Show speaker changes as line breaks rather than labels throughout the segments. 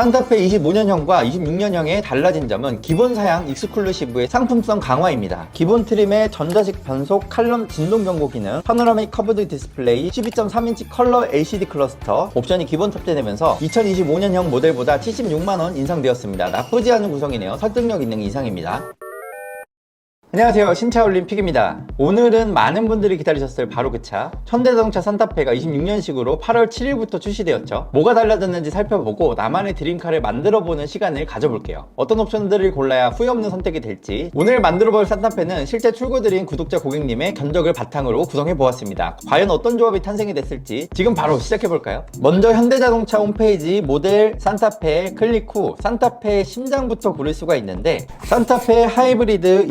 산타페 25년형과 26년형의 달라진 점은 기본 사양 익스클루시브의 상품성 강화입니다. 기본 트림의 전자식 변속 칼럼 진동 경고 기능, 파노라믹 커브드 디스플레이, 12.3인치 컬러 LCD 클러스터 옵션이 기본 탑재되면서 2025년형 모델보다 76만원 인상되었습니다. 나쁘지 않은 구성이네요. 설득력 있는 이상입니다. 안녕하세요. 신차올림픽입니다. 오늘은 많은 분들이 기다리셨을 바로 그 차. 현대자동차 산타페가 26년식으로 8월 7일부터 출시되었죠. 뭐가 달라졌는지 살펴보고 나만의 드림카를 만들어보는 시간을 가져볼게요. 어떤 옵션들을 골라야 후회 없는 선택이 될지. 오늘 만들어볼 산타페는 실제 출고드린 구독자 고객님의 견적을 바탕으로 구성해보았습니다. 과연 어떤 조합이 탄생이 됐을지 지금 바로 시작해볼까요? 먼저 현대자동차 홈페이지 모델 산타페 클릭 후 산타페의 심장부터 고를 수가 있는데 산타페 하이브리드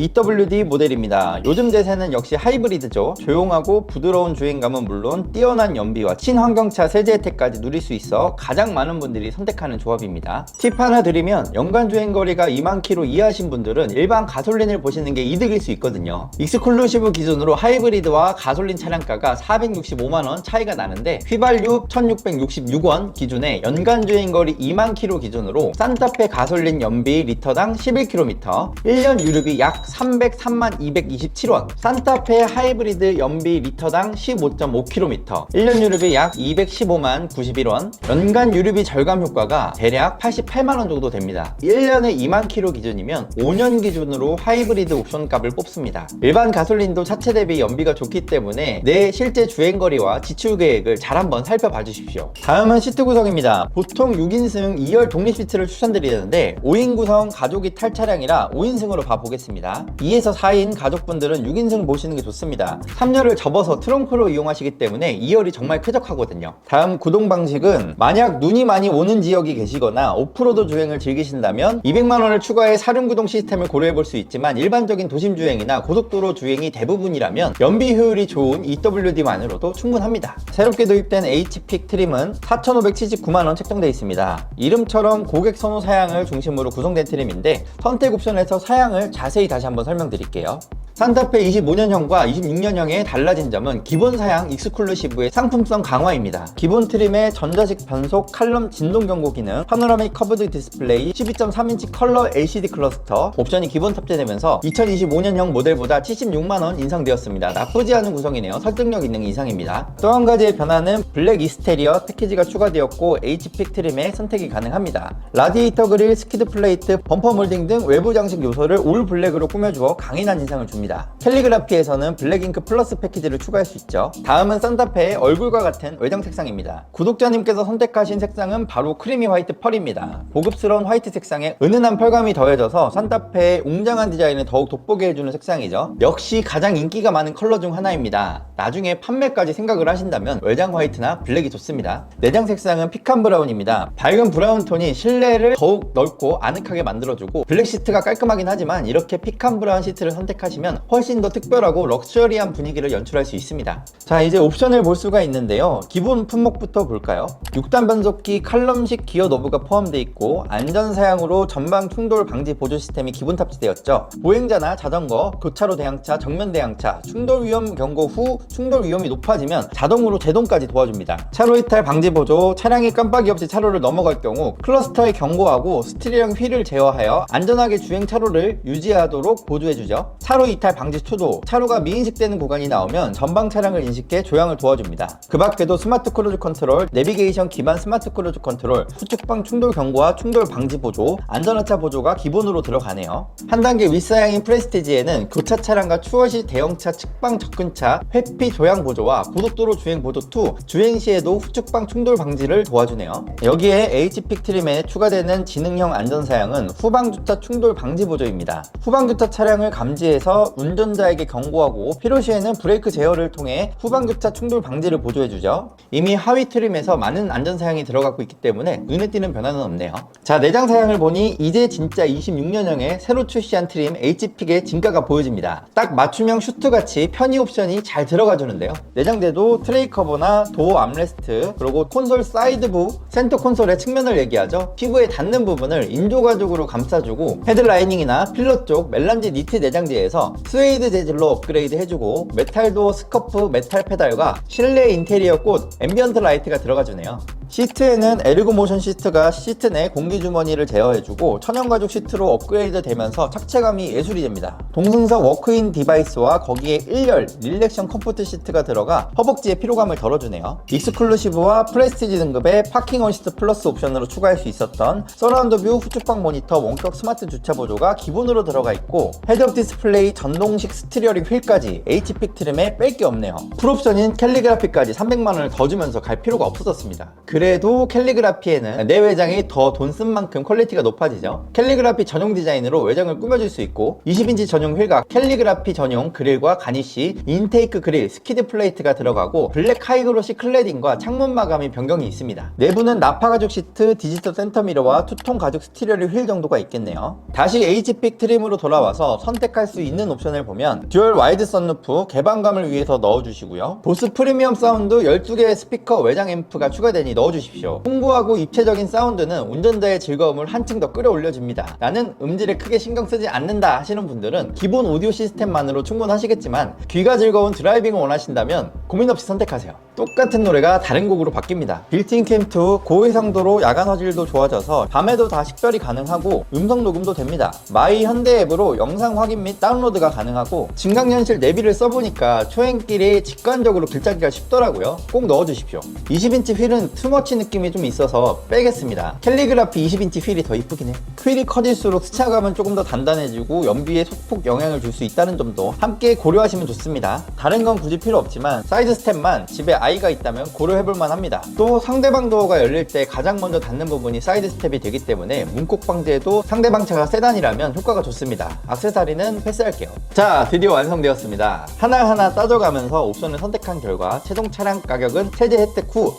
HUD 모델입니다. 요즘 대세는 역시 하이브리드죠. 조용하고 부드러운 주행감은 물론 뛰어난 연비와 친환경차 세제 혜택까지 누릴 수 있어 가장 많은 분들이 선택하는 조합입니다. 팁 하나 드리면 연간 주행 거리가 2만 킬로 이하신 분들은 일반 가솔린을 보시는 게 이득일 수 있거든요. 익스클루시브 기준으로 하이브리드와 가솔린 차량가가 465만 원 차이가 나는데 휘발유 1,666원 기준에 연간 주행 거리 2만 킬로 기준으로 산타페 가솔린 연비 리터당 11km, 1년 유류비 약 300. 32,227원. 산타페 하이브리드 연비 리터당 15.5km 1년 유류비 약 215만 91원. 연간 유류비 절감 효과가 대략 88만원 정도 됩니다. 1년에 2만 킬로 기준이면 5년 기준으로 하이브리드 옵션 값을 뽑습니다. 일반 가솔린도 차체 대비 연비가 좋기 때문에 내 실제 주행거리와 지출 계획을 잘 한번 살펴봐 주십시오. 다음은 시트 구성입니다. 보통 6인승 2열 독립 시트를 추천드리는데 5인 구성 가족이 탈 차량이라 5인승으로 봐보겠습니다. 2에서 4인 가족분들은 6인승 보시는 게 좋습니다. 3열을 접어서 트렁크로 이용하시기 때문에 2열이 정말 쾌적하거든요. 다음 구동 방식은 만약 눈이 많이 오는 지역이 계시거나 오프로드 주행을 즐기신다면 200만원을 추가해 사륜 구동 시스템을 고려해 볼 수 있지만 일반적인 도심 주행이나 고속도로 주행이 대부분이라면 연비 효율이 좋은 EWD만으로도 충분합니다. 새롭게 도입된 H픽 트림은 4,579만원 책정되어 있습니다. 이름처럼 고객 선호 사양을 중심으로 구성된 트림인데 선택 옵션에서 사양을 자세히 다시 한번 설명드릴게요 드릴게요. 산타페 25년형과 26년형의 달라진 점은 기본 사양 익스클루시브의 상품성 강화입니다. 기본 트림의 전자식 변속 칼럼 진동 경고 기능, 파노라믹 커브드 디스플레이, 12.3인치 컬러 LCD 클러스터 옵션이 기본 탑재되면서 2025년형 모델보다 76만원 인상되었습니다. 나쁘지 않은 구성이네요. 설득력 있는 이상입니다. 또 한 가지의 변화는 블랙 이스테리어 패키지가 추가되었고 H픽 트림의 선택이 가능합니다. 라디에이터 그릴, 스키드 플레이트, 범퍼 몰딩 등 외부 장식 요소를 올 블랙으로 꾸며주어 강인한 인상을 줍니다. 캘리그라피에서는 블랙잉크 플러스 패키지를 추가할 수 있죠. 다음은 산타페의 얼굴과 같은 외장 색상입니다. 구독자님께서 선택하신 색상은 바로 크리미 화이트 펄입니다. 고급스러운 화이트 색상에 은은한 펄감이 더해져서 산타페의 웅장한 디자인을 더욱 돋보게 해주는 색상이죠. 역시 가장 인기가 많은 컬러 중 하나입니다. 나중에 판매까지 생각을 하신다면 외장 화이트나 블랙이 좋습니다. 내장 색상은 피칸 브라운입니다. 밝은 브라운 톤이 실내를 더욱 넓고 아늑하게 만들어주고 블랙 시트가 깔끔하긴 하지만 이렇게 피칸 브라운 시트를 선택하시면 훨씬 더 특별하고 럭셔리한 분위기를 연출할 수 있습니다. 자 이제 옵션을 볼 수가 있는데요. 기본 품목부터 볼까요? 6단 변속기 칼럼식 기어 노브가 포함되어 있고 안전 사양으로 전방 충돌 방지 보조 시스템이 기본 탑재되었죠. 보행자나 자전거, 교차로 대항차, 정면 대항차, 충돌 위험 경고 후 충돌 위험이 높아지면 자동으로 제동까지 도와줍니다. 차로 이탈 방지 보조, 차량이 깜빡이 없이 차로를 넘어갈 경우 클러스터에 경고하고 스티리형 휠을 제어하여 안전하게 주행 차로를 유지하도록 보조해주죠. 차로 이탈 방지 추도, 차로가 미인식되는 구간이 나오면 전방 차량을 인식해 조향을 도와줍니다. 그 밖에도 스마트 크루즈 컨트롤, 내비게이션 기반 스마트 크루즈 컨트롤, 후측방 충돌 경고와 충돌 방지 보조, 안전하차 보조가 기본으로 들어가네요. 한 단계 윗사양인 프레스티지에는 교차 차량과 추월시 대형차 측방 접근차 회피 조향 보조와 고속도로 주행 보조 2, 주행 시에도 후측방 충돌 방지를 도와주네요. 여기에 H픽 트림에 추가되는 지능형 안전 사양은 후방 주차 충돌 방지 보조입니다. 후방 주차 차량을 감지해서 운전자에게 경고하고 필요시에는 브레이크 제어를 통해 후방 주차 충돌 방지를 보조해주죠. 이미 하위 트림에서 많은 안전 사양이 들어가고 있기 때문에 눈에 띄는 변화는 없네요. 자 내장 사양을 보니 이제 진짜 26년형에 새로 출시한 트림 H픽의 진가가 보여집니다. 딱 맞춤형 슈트같이 편의 옵션이 잘 들어가 주는데요. 내장재도 트레이 커버나 도어 암레스트 그리고 콘솔 사이드부 센터 콘솔의 측면을 얘기하죠. 피부에 닿는 부분을 인조 가죽으로 감싸주고 헤드 라이닝이나 필러 쪽 멜란지 니트 내장재에서 스웨이드 재질로 업그레이드 해주고 메탈 도어 스커프 메탈 페달과 실내 인테리어 꽃 앰비언트 라이트가 들어가주네요. 시트에는 에르고 모션 시트가 시트 내 공기 주머니를 제어해주고 천연 가죽 시트로 업그레이드 되면서 착체감이 예술이 됩니다. 동승석 워크인 디바이스와 거기에 1열 릴렉션 컴포트 시트가 들어가 허벅지의 피로감을 덜어주네요. 익스클루시브와 프레스티지 등급의 파킹 어시스트 플러스 옵션으로 추가할 수 있었던 서라운드 뷰 후측방 모니터 원격 스마트 주차 보조가 기본으로 들어가 있고 헤드업 디스플레이 전동식 스티리어링 휠까지 HPիկ 트림에 뺄 게 없네요. 풀옵션인 캘리그라피까지 300만원을 더 주면서 갈 필요가 없어졌습니다. 그 래도 캘리그라피에는 내 외장이 더 돈 쓴 만큼 퀄리티가 높아지죠. 캘리그라피 전용 디자인으로 외장을 꾸며줄 수 있고 20인치 전용 휠과 캘리그라피 전용 그릴과 가니쉬, 인테이크 그릴, 스키드 플레이트가 들어가고 블랙 하이그로시 클레딩과 창문 마감이 변경이 있습니다. 내부는 나파 가죽 시트, 디지털 센터 미러와 투통 가죽 스티리어링 휠 정도가 있겠네요. 다시 HPիկ 트림으로 돌아와서 선택할 수 있는 옵션을 보면 듀얼 와이드 썬루프 개방감을 위해서 넣어주시고요. 보스 프리미엄 사운드 12개의 스피커 외장 앰프가 추가되니 넣어 주십시오. 풍부하고 입체적인 사운드는 운전자의 즐거움을 한층 더 끌어올려줍니다. 나는 음질에 크게 신경 쓰지 않는다 하시는 분들은 기본 오디오 시스템만으로 충분하시겠지만 귀가 즐거운 드라이빙을 원하신다면 고민 없이 선택하세요. 똑같은 노래가 다른 곡으로 바뀝니다. 빌트인 캠2 고해상도로 야간 화질도 좋아져서 밤에도 다 식별이 가능하고 음성 녹음도 됩니다. 마이 현대 앱으로 영상 확인 및 다운로드가 가능하고 증강현실 내비를 써보니까 초행길이 직관적으로 길잡기가 쉽더라고요. 꼭 넣어주십시오. 20인치 휠은 투머 치 느낌이 좀 있어서 빼겠습니다. 캘리그라피 20인치 휠이 더 이쁘긴 해. 휠이 커질수록 스차감은 조금 더 단단해지고 연비에 소폭 영향을 줄 수 있다는 점도 함께 고려하시면 좋습니다. 다른 건 굳이 필요 없지만 사이드 스텝만 집에 아이가 있다면 고려해볼 만 합니다. 또 상대방 도어가 열릴 때 가장 먼저 닫는 부분이 사이드 스텝이 되기 때문에 문콕 방지에도 상대방 차가 세단이라면 효과가 좋습니다. 악세사리는 패스할게요. 자, 드디어 완성되었습니다. 하나하나 따져가면서 옵션을 선택한 결과 최종 차량 가격은 세제 혜택 후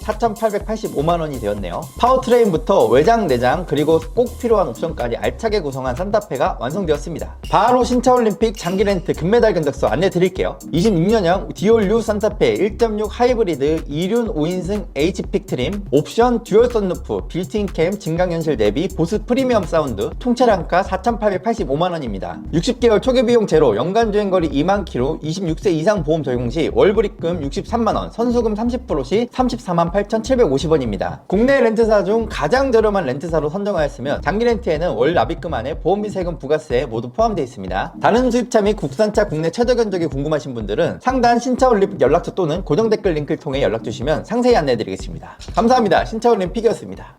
4,885만원이 되었네요. 파워트레인부터 외장, 내장, 그리고 꼭 필요한 옵션까지 알차게 구성한 산타페가 완성되었습니다. 바로 신차올림픽 장기 렌트 금메달 견적서 안내 드릴게요. 26년형 디올류 산타페 1.6 하이브리드 2륜 5인승 H픽 트림, 옵션 듀얼 썬루프, 빌트인 캠, 증강현실 대비, 보스 프리미엄 사운드, 통차량가 4,885만원입니다. 60개월 초기 비용 제로, 연간 주행거리 2만 킬로, 26세 이상 보험 적용 시 월불입금 63만원, 선수금 30%시 34만 8,750원 입니다. 국내 렌트사 중 가장 저렴한 렌트사로 선정하였으며 장기 렌트에는 월 납입금 안에 보험비 세금 부가세 모두 포함되어 있습니다. 다른 수입차 및 국산차 국내 최저 견적이 궁금하신 분들은 상단 신차 올림픽 연락처 또는 고정 댓글 링크를 통해 연락 주시면 상세히 안내 드리겠습니다. 감사합니다. 신차 올림픽이었습니다.